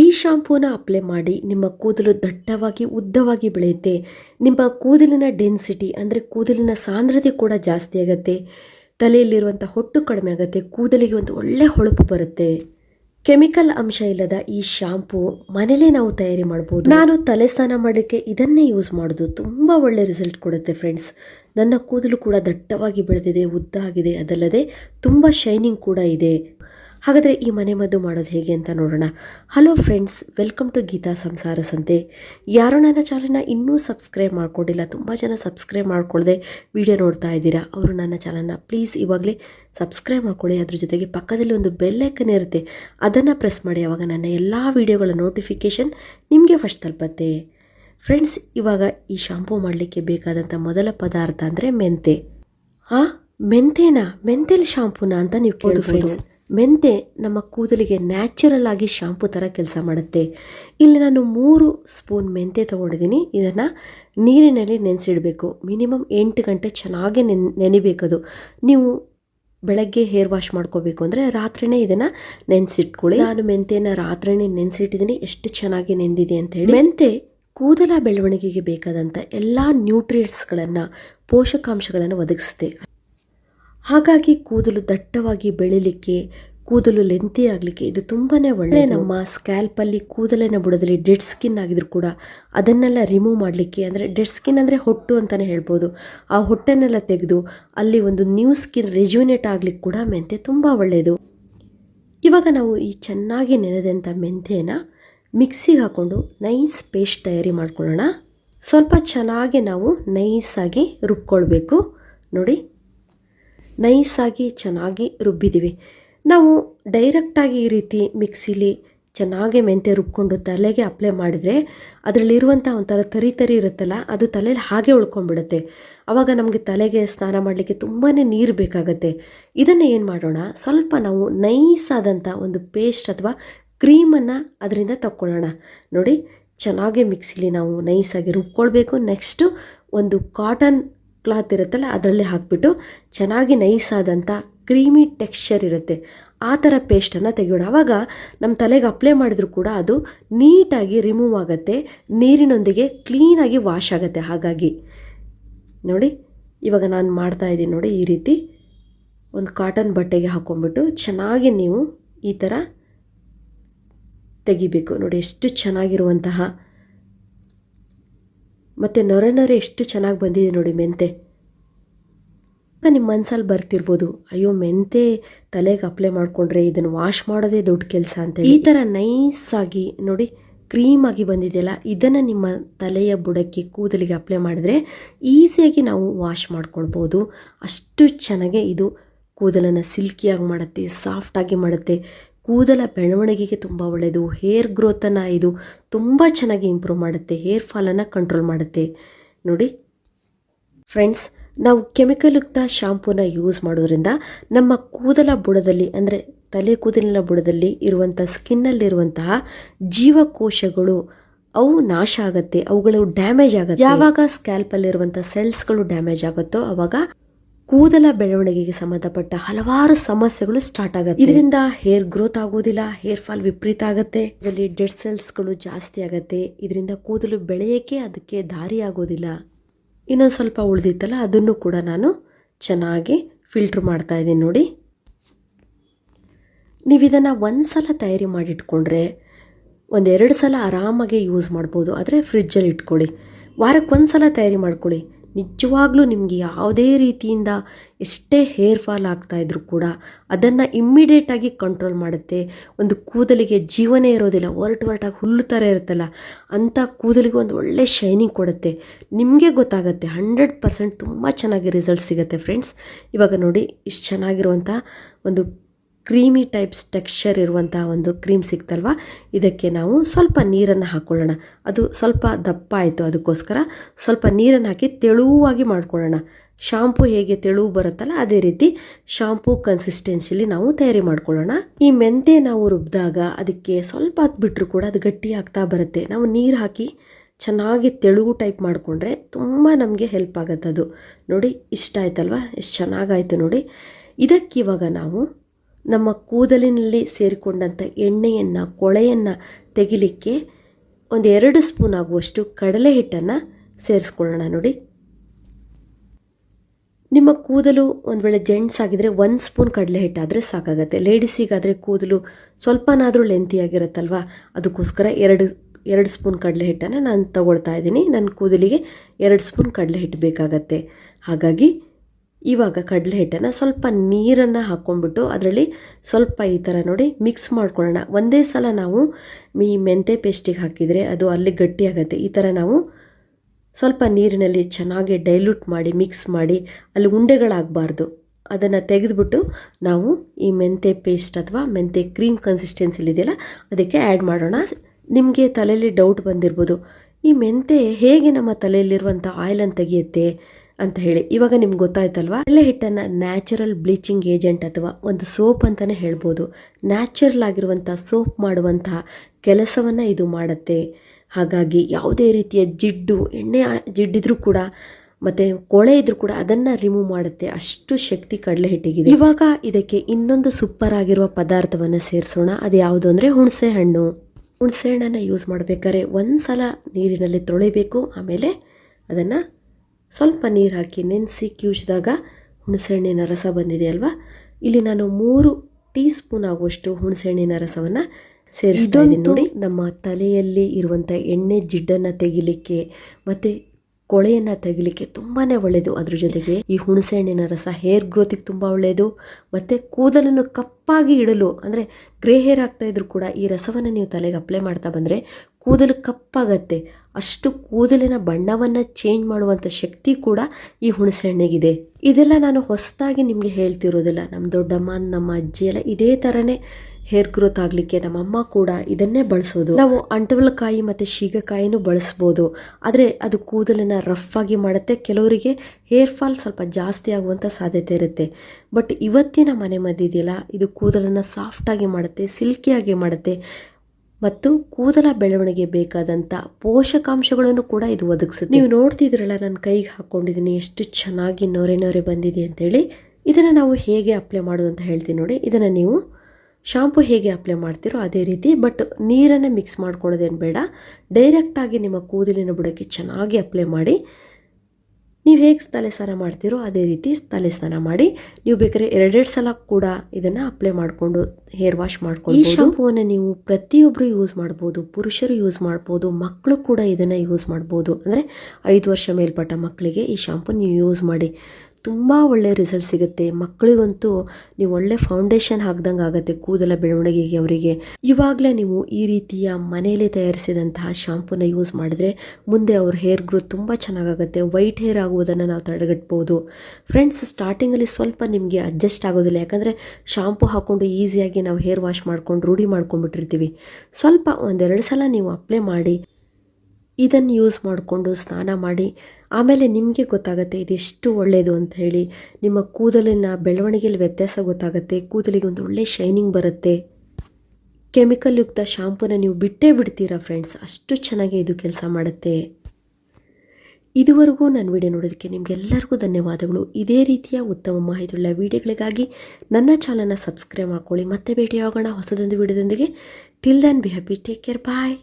ಈ ಶಾಂಪೂನ ಅಪ್ಲೈ ಮಾಡಿ ನಿಮ್ಮ ಕೂದಲು ದಟ್ಟವಾಗಿ, ಉದ್ದವಾಗಿ ಬೆಳೆಯುತ್ತೆ. ನಿಮ್ಮ ಕೂದಲಿನ ಡೆನ್ಸಿಟಿ ಅಂದರೆ ಕೂದಲಿನ ಸಾಂದ್ರತೆ ಕೂಡ ಜಾಸ್ತಿ ಆಗುತ್ತೆ. ತಲೆಯಲ್ಲಿರುವಂಥ ಹೊಟ್ಟು ಕಡಿಮೆ ಆಗುತ್ತೆ. ಕೂದಲಿಗೆ ಒಂದು ಒಳ್ಳೆ ಹೊಳಪು ಬರುತ್ತೆ. ಕೆಮಿಕಲ್ ಅಂಶ ಇಲ್ಲದ ಈ ಶಾಂಪೂ ಮನೇಲೇ ನಾವು ತಯಾರಿ ಮಾಡ್ಬೋದು. ನಾನು ತಲೆ ಸ್ನಾನ ಮಾಡಲಿಕ್ಕೆ ಇದನ್ನೇ ಯೂಸ್ ಮಾಡೋದು. ತುಂಬ ಒಳ್ಳೆ ರಿಸಲ್ಟ್ ಕೊಡುತ್ತೆ ಫ್ರೆಂಡ್ಸ್. ನನ್ನ ಕೂದಲು ಕೂಡ ದಟ್ಟವಾಗಿ ಬೆಳೆದಿದೆ, ಉದ್ದ ಆಗಿದೆ. ಅದಲ್ಲದೆ ತುಂಬ ಶೈನಿಂಗ್ ಕೂಡ ಇದೆ. ಹಾಗಾದರೆ ಈ ಮನೆ ಮದ್ದು ಮಾಡೋದು ಹೇಗೆ ಅಂತ ನೋಡೋಣ. Hello friends welcome to Geetha Samsara Sante. ಯಾರು ನನ್ನ ಚಾನಲ್ನ ಇನ್ನೂ ಸಬ್ಸ್ಕ್ರೈಬ್ ಮಾಡ್ಕೊಂಡಿಲ್ಲ ತುಂಬ ಜನ ಸಬ್ಸ್ಕ್ರೈಬ್ ಮಾಡ್ಕೊಳ್ಳದೆ ವಿಡಿಯೋ ನೋಡ್ತಾ ಇದ್ದೀರಾ ಅವರು ನನ್ನ ಚಾನಲ್ನ ಪ್ಲೀಸ್ ಇವಾಗಲೇ ಸಬ್ಸ್ಕ್ರೈಬ್ ಮಾಡ್ಕೊಳ್ಳಿ ಅದ್ರ ಜೊತೆಗೆ ಪಕ್ಕದಲ್ಲಿ ಒಂದು ಬೆಲ್ಲೈಕನ್ ಇರುತ್ತೆ ಅದನ್ನು ಪ್ರೆಸ್ ಮಾಡಿ ಅವಾಗ ನನ್ನ ಎಲ್ಲ ವೀಡಿಯೋಗಳ ನೋಟಿಫಿಕೇಷನ್ ನಿಮಗೆ ಫಸ್ಟ್ ತಲುಪತ್ತೆ. ಫ್ರೆಂಡ್ಸ್ ಇವಾಗ ಈ ಶಾಂಪೂ ಮಾಡಲಿಕ್ಕೆ ಬೇಕಾದಂಥ ಮೊದಲ ಪದಾರ್ಥ ಅಂದರೆ ಮೆಂತೆ. ಹಾಂ ಮೆಂತೆನಾ? ಮೆಂತೆಲ್ ಶಾಂಪೂನಾ ಅಂತ ನೀವು ಕೇಳ್ಬೋದು. ಫ್ರೆಂಡ್ಸ್ ಮೆಂತೆ ನಮ್ಮ ಕೂದಲಿಗೆ ನ್ಯಾಚುರಲ್ ಆಗಿ ಶಾಂಪೂ ಥರ ಕೆಲಸ ಮಾಡುತ್ತೆ. ಇಲ್ಲಿ ನಾನು ಮೂರು ಸ್ಪೂನ್ ಮೆಂತೆ ತೊಗೊಂಡಿದ್ದೀನಿ. ಇದನ್ನು ನೀರಿನಲ್ಲಿ ನೆನೆಸಿಡಬೇಕು. ಮಿನಿಮಮ್ ಎಂಟು ಗಂಟೆ ಚೆನ್ನಾಗಿ ನೆನ್, ನೆನಿಬೇಕದು. ನೀವು ಬೆಳಗ್ಗೆ ಹೇರ್ ವಾಶ್ ಮಾಡ್ಕೋಬೇಕು ಅಂದರೆ ರಾತ್ರಿನೇ ಇದನ್ನು ನೆನೆಸಿಟ್ಕೊಳ್ಳಿ. ನಾನು ಮೆಂತೆನ ರಾತ್ರಿನೇ ನೆನೆಸಿಟ್ಟಿದ್ದೀನಿ. ಎಷ್ಟು ಚೆನ್ನಾಗಿ ನೆಂದಿದೆ ಅಂತ ಹೇಳಿ. ಮೆಂತೆ ಕೂದಲ ಬೆಳವಣಿಗೆಗೆ ಬೇಕಾದಂಥ ಎಲ್ಲ ನ್ಯೂಟ್ರಿಯೆಂಟ್ಸ್ಗಳನ್ನು ಪೋಷಕಾಂಶಗಳನ್ನು ಒದಗಿಸುತ್ತೆ. ಹಾಗಾಗಿ ಕೂದಲು ದಟ್ಟವಾಗಿ ಬೆಳಿಲಿಕ್ಕೆ, ಕೂದಲು ಲೆಂತಿ ಆಗಲಿಕ್ಕೆ ಇದು ತುಂಬಾ ಒಳ್ಳೆ ನಮ್ಮ ಸ್ಕ್ಯಾಲ್ಪಲ್ಲಿ ಕೂದಲಿನ ಬುಡದಲ್ಲಿ ಡೆಡ್ ಸ್ಕಿನ್ ಆಗಿದ್ರು ಕೂಡ ಅದನ್ನೆಲ್ಲ ರಿಮೂವ್ ಮಾಡಲಿಕ್ಕೆ ಅಂದರೆ ಡೆಡ್ ಸ್ಕಿನ್ ಅಂದರೆ ಹೊಟ್ಟು ಅಂತಲೇ ಹೇಳ್ಬೋದು. ಆ ಹೊಟ್ಟೆನೆಲ್ಲ ತೆಗೆದು ಅಲ್ಲಿ ಒಂದು ನ್ಯೂ ಸ್ಕಿನ್ ರೆಜ್ಯುನೇಟ್ ಆಗಲಿಕ್ಕೆ ಕೂಡ ಮೆಂತೆ ತುಂಬ ಒಳ್ಳೆಯದು. ಇವಾಗ ನಾವು ಈ ಚೆನ್ನಾಗಿ ನೆನೆದಂಥ ಮೆಂತೆನ ಮಿಕ್ಸಿಗೆ ಹಾಕ್ಕೊಂಡು ನೈಸ್ ಪೇಸ್ಟ್ ತಯಾರಿ ಮಾಡ್ಕೊಳ್ಳೋಣ. ಸ್ವಲ್ಪ ಚೆನ್ನಾಗಿ ನಾವು ನೈಸಾಗಿ ರುಬ್ಕೊಳ್ಬೇಕು. ನೋಡಿ. ನೈಸಾಗಿ ಚೆನ್ನಾಗಿ ರುಬ್ಬಿದ್ದೀವಿ. ನಾವು ಡೈರೆಕ್ಟಾಗಿ ಈ ರೀತಿ ಮಿಕ್ಸಿಲಿ ಚೆನ್ನಾಗಿ ಮೆಂತ್ಯ ರುಬ್ಕೊಂಡು ತಲೆಗೆ ಅಪ್ಲೈ ಮಾಡಿದರೆ ಅದರಲ್ಲಿರುವಂಥ ಒಂಥರ ತರಿ ತರಿ ಇರುತ್ತಲ್ಲ, ಅದು ತಲೆಯಲ್ಲಿ ಹಾಗೆ ಉಳ್ಕೊಂಡ್ಬಿಡುತ್ತೆ. ಆವಾಗ ನಮಗೆ ತಲೆಗೆ ಸ್ನಾನ ಮಾಡಲಿಕ್ಕೆ ತುಂಬಾ ನೀರು ಬೇಕಾಗುತ್ತೆ. ಇದನ್ನು ಏನು ಮಾಡೋಣ, ಸ್ವಲ್ಪ ನಾವು ನೈಸಾದಂಥ ಒಂದು ಪೇಸ್ಟ್ ಅಥವಾ ಕ್ರೀಮನ್ನು ಅದರಿಂದ ತಕ್ಕೊಳ್ಳೋಣ. ನೋಡಿ, ಚೆನ್ನಾಗಿ ಮಿಕ್ಸಿಲಿ ನಾವು ನೈಸಾಗಿ ರುಬ್ಕೊಳ್ಬೇಕು. ನೆಕ್ಸ್ಟು ಒಂದು ಕಾಟನ್ ಕ್ಲಾತ್ ಇರುತ್ತಲ್ಲ, ಅದರಲ್ಲಿ ಹಾಕಿಬಿಟ್ಟು ಚೆನ್ನಾಗಿ ನೈಸಾದಂಥ ಕ್ರೀಮಿ ಟೆಕ್ಸ್ಚರ್ ಇರುತ್ತೆ. ಆ ಥರ ಪೇಸ್ಟನ್ನು ತೆಗೆಯೋಣ. ಆವಾಗ ನಮ್ಮ ತಲೆಗೆ ಅಪ್ಲೈ ಮಾಡಿದ್ರು ಕೂಡ ಅದು ನೀಟಾಗಿ ರಿಮೂವ್ ಆಗುತ್ತೆ, ನೀರಿನೊಂದಿಗೆ ಕ್ಲೀನಾಗಿ ವಾಶ್ ಆಗುತ್ತೆ. ಹಾಗಾಗಿ ನೋಡಿ, ಇವಾಗ ನಾನು ಮಾಡ್ತಾ ಇದ್ದೀನಿ ನೋಡಿ ಈ ರೀತಿ. ಒಂದು ಕಾಟನ್ ಬಟ್ಟೆಗೆ ಹಾಕ್ಕೊಂಬಿಟ್ಟು ಚೆನ್ನಾಗಿ ನೀವು ಈ ಥರ ತೆಗಿಬೇಕು. ನೋಡಿ, ಎಷ್ಟು ಚೆನ್ನಾಗಿರುವಂತಹ ಮತ್ತು ನೊರೆ ನೊರೆ ಎಷ್ಟು ಚೆನ್ನಾಗಿ ಬಂದಿದೆ ನೋಡಿ ಮೆಂತೆ. ನಿಮ್ಮ ಮನಸ್ಸಲ್ಲಿ ಬರ್ತಿರ್ಬೋದು, ಅಯ್ಯೋ ಮೆಂತೆ ತಲೆಗೆ ಅಪ್ಲೈ ಮಾಡಿಕೊಂಡ್ರೆ ಇದನ್ನು ವಾಶ್ ಮಾಡೋದೇ ದೊಡ್ಡ ಕೆಲಸ ಅಂತ ಈ ಥರ ನೈಸಾಗಿ ನೋಡಿ ಕ್ರೀಮಾಗಿ ಬಂದಿದೆಯಲ್ಲ, ಇದನ್ನು ನಿಮ್ಮ ತಲೆಯ ಬುಡಕ್ಕೆ ಕೂದಲಿಗೆ ಅಪ್ಲೈ ಮಾಡಿದ್ರೆ ಈಸಿಯಾಗಿ ನಾವು ವಾಶ್ ಮಾಡ್ಕೊಳ್ಬೋದು. ಅಷ್ಟು ಚೆನ್ನಾಗೆ ಇದು ಕೂದಲನ್ನು ಸಿಲ್ಕಿಯಾಗಿ ಮಾಡುತ್ತೆ ಸಾಫ್ಟಾಗಿ ಮಾಡುತ್ತೆ. ಕೂದಲ ಬೆಳವಣಿಗೆಗೆ ತುಂಬ ಒಳ್ಳೆಯದು ಹೇರ್ ಗ್ರೋತನ್ನು ಇದು ತುಂಬ ಚೆನ್ನಾಗಿ ಇಂಪ್ರೂವ್ ಮಾಡುತ್ತೆ ಹೇರ್ ಫಾಲನ್ನು ಕಂಟ್ರೋಲ್ ಮಾಡುತ್ತೆ. ನೋಡಿ ಫ್ರೆಂಡ್ಸ್ ನಾವು ಕೆಮಿಕಲ್ ಯುಕ್ತ ಶಾಂಪೂನ ಯೂಸ್ ಮಾಡೋದ್ರಿಂದ ನಮ್ಮ ಕೂದಲ ಬುಡದಲ್ಲಿ ಅಂದರೆ ತಲೆ ಕೂದಲಿನ ಬುಡದಲ್ಲಿ ಇರುವಂಥ ಸ್ಕಿನ್ನಲ್ಲಿರುವಂತಹ ಜೀವಕೋಶಗಳು ಅವು ನಾಶ ಆಗುತ್ತೆ, ಅವುಗಳು ಡ್ಯಾಮೇಜ್ ಆಗುತ್ತೆ. ಯಾವಾಗ ಸ್ಕ್ಯಾಲ್ಪಲ್ಲಿರುವಂಥ ಸೆಲ್ಸ್ಗಳು ಡ್ಯಾಮೇಜ್ ಆಗುತ್ತೋ ಅವಾಗ ಕೂದಲ ಬೆಳವಣಿಗೆಗೆ ಸಂಬಂಧಪಟ್ಟ ಹಲವಾರು ಸಮಸ್ಯೆಗಳು ಸ್ಟಾರ್ಟ್ ಆಗುತ್ತೆ. ಇದರಿಂದ ಹೇರ್ ಗ್ರೋತ್ ಆಗೋದಿಲ್ಲ ಹೇರ್ ಫಾಲ್ ವಿಪರೀತ ಆಗುತ್ತೆ. ಇದರಲ್ಲಿ ಡೆಡ್ ಸೆಲ್ಸ್ಗಳು ಜಾಸ್ತಿ ಆಗುತ್ತೆ. ಇದರಿಂದ ಕೂದಲು ಬೆಳೆಯೋಕ್ಕೆ ಅದಕ್ಕೆ ದಾರಿ ಆಗೋದಿಲ್ಲ. ಇನ್ನೊಂದು ಸ್ವಲ್ಪ ಉಳಿದಿತ್ತಲ್ಲ, ಅದನ್ನು ಕೂಡ ನಾನು ಚೆನ್ನಾಗಿ ಫಿಲ್ಟ್ರ್ ಮಾಡ್ತಾ ಇದ್ದೀನಿ ನೋಡಿ. ನೀವು ಇದನ್ನು ಒಂದು ಸಲ ತಯಾರಿ ಮಾಡಿಟ್ಕೊಂಡ್ರೆ ಒಂದೆರಡು ಸಲ ಆರಾಮಾಗಿ ಯೂಸ್ ಮಾಡ್ಬೋದು. ಆದರೆ ಫ್ರಿಜ್ಜಲ್ಲಿ ಇಟ್ಕೊಳ್ಳಿ. ವಾರಕ್ಕೆ ಒಂದು ಸಲ ತಯಾರಿ ಮಾಡ್ಕೊಳ್ಳಿ. ನಿಜವಾಗ್ಲೂ ನಿಮಗೆ ಯಾವುದೇ ರೀತಿಯಿಂದ ಎಷ್ಟೇ ಹೇರ್ ಫಾಲ್ ಆಗ್ತಾಯಿದ್ರು ಕೂಡ ಅದನ್ನು ಇಮ್ಮಿಡಿಯೇಟಾಗಿ ಕಂಟ್ರೋಲ್ ಮಾಡುತ್ತೆ. ಒಂದು ಕೂದಲಿಗೆ ಜೀವನೇ ಇರೋದಿಲ್ಲ, ಒರಟು ಒರಟಾಗಿ ಹುಲ್ಲು ಥರ ಇರುತ್ತಲ್ಲ, ಅಂಥ ಕೂದಲಿಗೆ ಒಂದು ಒಳ್ಳೆ ಶೈನಿಂಗ್ ಕೊಡುತ್ತೆ. ನಿಮಗೆ ಗೊತ್ತಾಗುತ್ತೆ ಹಂಡ್ರೆಡ್ ಪರ್ಸೆಂಟ್ ತುಂಬ ಚೆನ್ನಾಗಿ ರಿಸಲ್ಟ್ ಸಿಗುತ್ತೆ ಫ್ರೆಂಡ್ಸ್ ಇವಾಗ ನೋಡಿ, ಇಷ್ಟು ಚೆನ್ನಾಗಿರುವಂಥ ಒಂದು ಕ್ರೀಮಿ ಟೈಪ್ಸ್ ಟೆಕ್ಸ್ಚರ್ ಇರುವಂತಹ ಒಂದು ಕ್ರೀಮ್ ಸಿಕ್ತಲ್ವ? ಇದಕ್ಕೆ ನಾವು ಸ್ವಲ್ಪ ನೀರನ್ನು ಹಾಕ್ಕೊಳ್ಳೋಣ ಅದು ಸ್ವಲ್ಪ ದಪ್ಪ ಆಯಿತು ಅದಕ್ಕೋಸ್ಕರ ಸ್ವಲ್ಪ ನೀರನ್ನು ಹಾಕಿ ತೆಳುವಾಗಿ ಮಾಡ್ಕೊಳ್ಳೋಣ. ಶಾಂಪು ಹೇಗೆ ತೆಳುವು ಬರುತ್ತಲ್ಲ ಅದೇ ರೀತಿ ಶಾಂಪು ಕನ್ಸಿಸ್ಟೆನ್ಸಿಲಿ ನಾವು ತಯಾರಿ ಮಾಡ್ಕೊಳ್ಳೋಣ. ಈ ಮೆಂತೆ ನಾವು ರುಬ್ಬಿದಾಗ ಅದಕ್ಕೆ ಸ್ವಲ್ಪ ಹೊತ್ತು ಕೂಡ ಅದು ಗಟ್ಟಿ ಆಗ್ತಾ ಬರುತ್ತೆ. ನಾವು ನೀರು ಹಾಕಿ ಚೆನ್ನಾಗಿ ತೆಳುವು ಟೈಪ್ ಮಾಡಿಕೊಂಡ್ರೆ ತುಂಬ ನಮಗೆ ಹೆಲ್ಪ್ ಆಗುತ್ತೆ ಅದು ನೋಡಿ ಇಷ್ಟ ಆಯ್ತಲ್ವ ಎಷ್ಟು ಚೆನ್ನಾಗಾಯಿತು ನೋಡಿ. ಇದಕ್ಕಿವಾಗ ನಾವು ನಮ್ಮ ಕೂದಲಿನಲ್ಲಿ ಸೇರಿಕೊಂಡಂಥ ಎಣ್ಣೆಯನ್ನು, ಕೊಳೆಯನ್ನು ತೆಗಿಲಿಕ್ಕೆ ಒಂದು ಎರಡು ಸ್ಪೂನ್ ಆಗುವಷ್ಟು ಕಡಲೆ ಹಿಟ್ಟನ್ನು ಸೇರಿಸ್ಕೊಳ್ಳೋಣ ನೋಡಿ. ನಿಮ್ಮ ಕೂದಲು ಒಂದು ವೇಳೆ ಜೆಂಟ್ಸ್ ಆಗಿದ್ರೆ ಒಂದು ಸ್ಪೂನ್ ಕಡಲೆ ಹಿಟ್ಟಾದರೆ ಸಾಕಾಗತ್ತೆ. ಲೇಡೀಸಿಗಾದರೆ ಕೂದಲು ಸ್ವಲ್ಪನಾದರೂ ಲೆಂತಿಯಾಗಿರುತ್ತಲ್ವ ಅದಕ್ಕೋಸ್ಕರ ಎರಡು ಎರಡು ಸ್ಪೂನ್ ಕಡಲೆ ಹಿಟ್ಟನ್ನು ನಾನು ತಗೊಳ್ತಾ ಇದ್ದೀನಿ. ನನ್ನ ಕೂದಲಿಗೆ ಎರಡು ಸ್ಪೂನ್ ಕಡಲೆ ಹಿಟ್ಟು ಬೇಕಾಗತ್ತೆ. ಹಾಗಾಗಿ ಇವಾಗ ಕಡಲೆ ಹಿಟ್ಟನ್ನು ಸ್ವಲ್ಪ ನೀರನ್ನು ಹಾಕ್ಕೊಂಡ್ಬಿಟ್ಟು ಅದರಲ್ಲಿ ಸ್ವಲ್ಪ ಈ ಥರ ನೋಡಿ ಮಿಕ್ಸ್ ಮಾಡ್ಕೊಳ್ಳೋಣ. ಒಂದೇ ಸಲ ನಾವು ಈ ಮೆಂತೆ ಪೇಸ್ಟಿಗೆ ಹಾಕಿದರೆ ಅದು ಅಲ್ಲಿ ಗಟ್ಟಿಯಾಗತ್ತೆ ಈ ಥರ ನಾವು ಸ್ವಲ್ಪ ನೀರಿನಲ್ಲಿ ಚೆನ್ನಾಗಿ ಡೈಲ್ಯೂಟ್ ಮಾಡಿ ಮಿಕ್ಸ್ ಮಾಡಿ, ಅಲ್ಲಿ ಉಂಡೆಗಳಾಗಬಾರ್ದು. ಅದನ್ನು ತೆಗೆದುಬಿಟ್ಟು ನಾವು ಈ ಮೆಂತೆ ಪೇಸ್ಟ್ ಅಥವಾ ಮೆಂತೆ ಕ್ರೀಮ್ ಕನ್ಸಿಸ್ಟೆನ್ಸಿಲಿದೆಯಲ್ಲ ಅದಕ್ಕೆ ಆ್ಯಡ್ ಮಾಡೋಣ. ನಿಮಗೆ ತಲೆಯಲ್ಲಿ ಡೌಟ್ ಬಂದಿರ್ಬೋದು. ಈ ಮೆಂತೆ ಹೇಗೆ ನಮ್ಮ ತಲೆಯಲ್ಲಿರುವಂಥ ಆಯಿಲನ್ನು ತೆಗೆಯುತ್ತೆ? ಅಂತ ಹೇಳಿ. ಇವಾಗ ನಿಮ್ಗೆ ಗೊತ್ತಾಯ್ತಲ್ವಾ? ಎಲ್ಲ ಹಿಟ್ಟನ್ನು ನ್ಯಾಚುರಲ್ ಬ್ಲೀಚಿಂಗ್ ಏಜೆಂಟ್ ಅಥವಾ ಒಂದು ಸೋಪ್ ಅಂತಲೇ ಹೇಳ್ಬೋದು. ನ್ಯಾಚುರಲ್ ಆಗಿರುವಂಥ ಸೋಪ್ ಮಾಡುವಂತಹ ಕೆಲಸವನ್ನು ಇದು ಮಾಡುತ್ತೆ. ಹಾಗಾಗಿ ಯಾವುದೇ ರೀತಿಯ ಜಿಡ್ಡು, ಎಣ್ಣೆ ಜಿಡ್ಡಿದ್ರೂ ಕೂಡ ಮತ್ತು ಕೊಳೆ ಇದ್ರೂ ಕೂಡ ಅದನ್ನು ರಿಮೂವ್ ಮಾಡುತ್ತೆ. ಅಷ್ಟು ಶಕ್ತಿ ಕಡಲೆ ಹಿಟ್ಟಿಗಿದೆ. ಇವಾಗ ಇದಕ್ಕೆ ಇನ್ನೊಂದು ಸೂಪರ್ ಆಗಿರುವ ಪದಾರ್ಥವನ್ನು ಸೇರಿಸೋಣ. ಅದು ಯಾವುದು ಅಂದರೆ ಹುಣಸೆ ಹಣ್ಣು ಹುಣಸೆ ಹಣ್ಣನ್ನು ಯೂಸ್ ಮಾಡಬೇಕಾದ್ರೆ ಒಂದು ಸಲ ನೀರಿನಲ್ಲಿ ತೊಳಿಬೇಕು. ಆಮೇಲೆ ಅದನ್ನು ಸ್ವಲ್ಪ ನೀರು ಹಾಕಿ ನೆನೆಸಿ ಕ್ಯೂಚಿದಾಗ ಹುಣಸೆಹಣ್ಣಿನ ರಸ ಬಂದಿದೆ ಅಲ್ವಾ? ಇಲ್ಲಿ ನಾನು ಮೂರು ಟೀ ಸ್ಪೂನ್ ಆಗುವಷ್ಟು ಹುಣಸೆಹಣ್ಣಿನ ರಸವನ್ನು ಸೇರಿಸ್ತಾ ಇದ್ದೀನಿ ನೋಡಿ. ನಮ್ಮ ತಲೆಯಲ್ಲಿ ಇರುವಂಥ ಎಣ್ಣೆ ಜಿಡ್ಡನ್ನು ತೆಗಿಲಿಕ್ಕೆ ಮತ್ತು ಕೊಳೆಯನ್ನು ತೆಗಿಲಿಕ್ಕೆ ತುಂಬಾ ಒಳ್ಳೆಯದು ಅದ್ರ ಜೊತೆಗೆ ಈ ಹುಣಸೆಹಣ್ಣಿನ ರಸ ಹೇರ್ ಗ್ರೋತಿಗೆ ತುಂಬ ಒಳ್ಳೆಯದು ಮತ್ತು ಕೂದಲನ್ನು ಕಪ್ಪಾಗಿ ಇಡಲು ಅಂದರೆ ಗ್ರೇ ಹೇರ್ ಆಗ್ತಾ ಇದ್ರೂ ಕೂಡ ಈ ರಸವನ್ನು ನೀವು ತಲೆಗೆ ಅಪ್ಲೈ ಮಾಡ್ತಾ ಬಂದರೆ ಕೂದಲು ಕಪ್ಪಾಗತ್ತೆ. ಅಷ್ಟು ಕೂದಲಿನ ಬಣ್ಣವನ್ನು ಚೇಂಜ್ ಮಾಡುವಂಥ ಶಕ್ತಿ ಕೂಡ ಈ ಹುಣಸೆಹಣ್ಣಿಗಿದೆ. ಇದೆಲ್ಲ ನಾನು ಹೊಸದಾಗಿ ನಿಮಗೆ ಹೇಳ್ತಿರೋದಿಲ್ಲ. ನಮ್ಮ ದೊಡ್ಡಮ್ಮ, ನಮ್ಮ ಅಜ್ಜಿ ಎಲ್ಲ ಇದೇ ಥರನೇ ಹೇರ್ ಗ್ರೋತ್ ಆಗಲಿಕ್ಕೆ ನಮ್ಮಮ್ಮ ಕೂಡ ಇದನ್ನೇ ಬಳಸೋದು. ನಾವು ಅಂಟವಲಕಾಯಿ ಮತ್ತು ಶೀಗಕಾಯಿನೂ ಬಳಸ್ಬೋದು. ಆದರೆ ಅದು ಕೂದಲನ್ನು ರಫ್ ಆಗಿ ಮಾಡುತ್ತೆ. ಕೆಲವರಿಗೆ ಹೇರ್ ಫಾಲ್ ಸ್ವಲ್ಪ ಜಾಸ್ತಿ ಆಗುವಂಥ ಸಾಧ್ಯತೆ ಇರುತ್ತೆ. ಬಟ್ ಇವತ್ತಿನ ಮನೆ ಮದ್ದಿದೆಯಲ್ಲ, ಇದು ಕೂದಲನ್ನು ಸಾಫ್ಟಾಗಿ ಮಾಡುತ್ತೆ ಸಿಲ್ಕಿಯಾಗಿ ಮಾಡುತ್ತೆ. ಮತ್ತು ಕೂದಲ ಬೆಳವಣಿಗೆ ಬೇಕಾದಂಥ ಪೋಷಕಾಂಶಗಳನ್ನು ಕೂಡ ಇದು ಒದಗಿಸುತ್ತೆ. ನೀವು ನೋಡ್ತಿದ್ರಲ್ಲ ನನ್ನ ಕೈಗೆ ಹಾಕೊಂಡಿದ್ದೀನಿ ಎಷ್ಟು ಚೆನ್ನಾಗಿ ನೊರೆ ನೊರೆ ಬಂದಿದೆ ಅಂತೇಳಿ. ಇದನ್ನು ನಾವು ಹೇಗೆ ಅಪ್ಲೈ ಮಾಡೋದು ಅಂತ ಹೇಳ್ತೀನಿ ನೋಡಿ. ಇದನ್ನು ನೀವು ಶಾಂಪು ಹೇಗೆ ಅಪ್ಲೈ ಮಾಡ್ತೀರೋ ಅದೇ ರೀತಿ ಬಟ್ ನೀರನ್ನು ಮಿಕ್ಸ್ ಮಾಡ್ಕೊಳ್ಳೋದೇನು ಬೇಡ. ಡೈರೆಕ್ಟಾಗಿ ನಿಮ್ಮ ಕೂದಲಿನ ಬುಡಕ್ಕೆ ಚೆನ್ನಾಗಿ ಅಪ್ಲೈ ಮಾಡಿ. ನೀವು ಹೇಗೆ ತಲೆ ಸ್ನಾನ ಮಾಡ್ತೀರೋ ಅದೇ ರೀತಿ ತಲೆ ಸ್ನಾನ ಮಾಡಿ ನೀವು ಬೇಕಾದ್ರೆ ಎರಡೆರಡು ಸಲ ಕೂಡ ಇದನ್ನು ಅಪ್ಲೈ ಮಾಡಿಕೊಂಡು ಹೇರ್ ವಾಶ್ ಮಾಡ್ಕೊಂಡು ಈ ಶಾಂಪೂವನ್ನು ನೀವು ಪ್ರತಿಯೊಬ್ಬರು ಯೂಸ್ ಮಾಡ್ಬೋದು ಪುರುಷರು ಯೂಸ್ ಮಾಡ್ಬೋದು ಮಕ್ಕಳು ಕೂಡ ಇದನ್ನು ಯೂಸ್ ಮಾಡ್ಬೋದು. ಅಂದರೆ ಐದು ವರ್ಷ ಮೇಲ್ಪಟ್ಟ ಮಕ್ಕಳಿಗೆ ಈ ಶಾಂಪು ನೀವು ಯೂಸ್ ಮಾಡಿ. ತುಂಬ ಒಳ್ಳೆಯ ರಿಸಲ್ಟ್ ಸಿಗುತ್ತೆ. ಮಕ್ಕಳಿಗಂತೂ ನೀವು ಒಳ್ಳೆ ಫೌಂಡೇಶನ್ ಹಾಕ್ದಂಗೆ ಆಗುತ್ತೆ ಕೂದಲ ಬೆಳವಣಿಗೆಗೆ ಅವರಿಗೆ. ಇವಾಗಲೇ ನೀವು ಈ ರೀತಿಯ ಮನೆಯಲ್ಲೇ ತಯಾರಿಸಿದಂತಹ ಶಾಂಪೂನ ಯೂಸ್ ಮಾಡಿದ್ರೆ ಮುಂದೆ ಅವ್ರ ಹೇರ್ ಗ್ರೋತ್ ತುಂಬ ಚೆನ್ನಾಗಾಗುತ್ತೆ ವೈಟ್ ಹೇರ್ ಆಗುವುದನ್ನು ನಾವು ತಡೆಗಟ್ಬೋದು. ಫ್ರೆಂಡ್ಸ್ ಸ್ಟಾರ್ಟಿಂಗಲ್ಲಿ ಸ್ವಲ್ಪ ನಿಮಗೆ ಅಡ್ಜಸ್ಟ್ ಆಗೋದಿಲ್ಲ. ಯಾಕಂದರೆ ಶಾಂಪೂ ಹಾಕ್ಕೊಂಡು ಈಸಿಯಾಗಿ ನಾವು ಹೇರ್ ವಾಶ್ ಮಾಡ್ಕೊಂಡು ರೂಢಿ ಮಾಡ್ಕೊಂಡ್ಬಿಟ್ಟಿರ್ತೀವಿ. ಸ್ವಲ್ಪ ಒಂದೆರಡು ಸಲ ನೀವು ಅಪ್ಲೈ ಮಾಡಿ, ಇದನ್ನು ಯೂಸ್ ಮಾಡಿಕೊಂಡು ಸ್ನಾನ ಮಾಡಿ ಆಮೇಲೆ ನಿಮಗೆ ಗೊತ್ತಾಗುತ್ತೆ ಇದೆಷ್ಟು ಒಳ್ಳೆಯದು ಅಂತ ಹೇಳಿ. ನಿಮ್ಮ ಕೂದಲಿನ ಬೆಳವಣಿಗೆಯಲ್ಲಿ ವ್ಯತ್ಯಾಸ ಗೊತ್ತಾಗುತ್ತೆ, ಕೂದಲಿಗೆ ಒಂದು ಒಳ್ಳೆ ಶೈನಿಂಗ್ ಬರುತ್ತೆ. ಕೆಮಿಕಲ್ ಯುಕ್ತ ಶಾಂಪೂನ ನೀವು ಬಿಟ್ಟೇ ಬಿಡ್ತೀರಾ ಫ್ರೆಂಡ್ಸ್ ಅಷ್ಟು ಚೆನ್ನಾಗಿ ಇದು ಕೆಲಸ ಮಾಡುತ್ತೆ. ಇದುವರೆಗೂ ನನ್ನ ವಿಡಿಯೋ ನೋಡೋದಕ್ಕೆ ನಿಮಗೆಲ್ಲರಿಗೂ ಧನ್ಯವಾದಗಳು. ಇದೇ ರೀತಿಯ ಉತ್ತಮ ಮಾಹಿತಿಯುಳ್ಳ ವಿಡಿಯೋಗಳಿಗಾಗಿ ನನ್ನ ಚಾನಲ್ನ ಸಬ್ಸ್ಕ್ರೈಬ್ ಮಾಡ್ಕೊಳ್ಳಿ. ಮತ್ತೆ ಭೇಟಿಯಾಗೋಣ ಹೊಸದೊಂದು ವಿಡಿಯೋದೊಂದಿಗೆ till then be happy take care bye